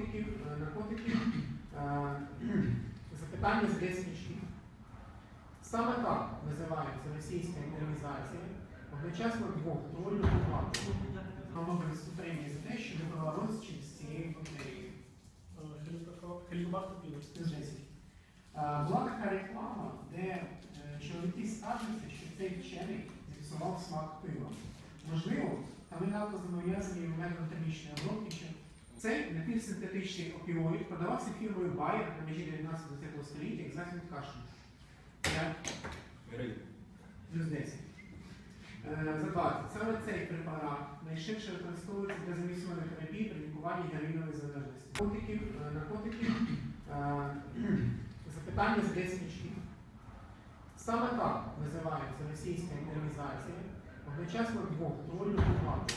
наркотиків, е, наркотиків е, запитання з 10. Саме так називається російська інтервізація одночасно двох творів влади. Мовили сутрення за те, що вибрала розчин з цією 10. Е, Була така реклама, де чоловіки скаржаться, що цей вчений зіпсував смак пива. Можливо, там надто зобов'язані в метротермічної обробки, що цей напівсинтетичний опіоїд продавався фірмою Bayer на межі 19 століття як засіб кашлю. Плюс 10. За 20. Саме цей препарат найширше використовується для замісної терапії при лікуванні героїнової залежності. Наркотиків, е, наркотиків, е, запитання з 10 очків. Саме так називається російська інтервізація одночасно двох творів влади.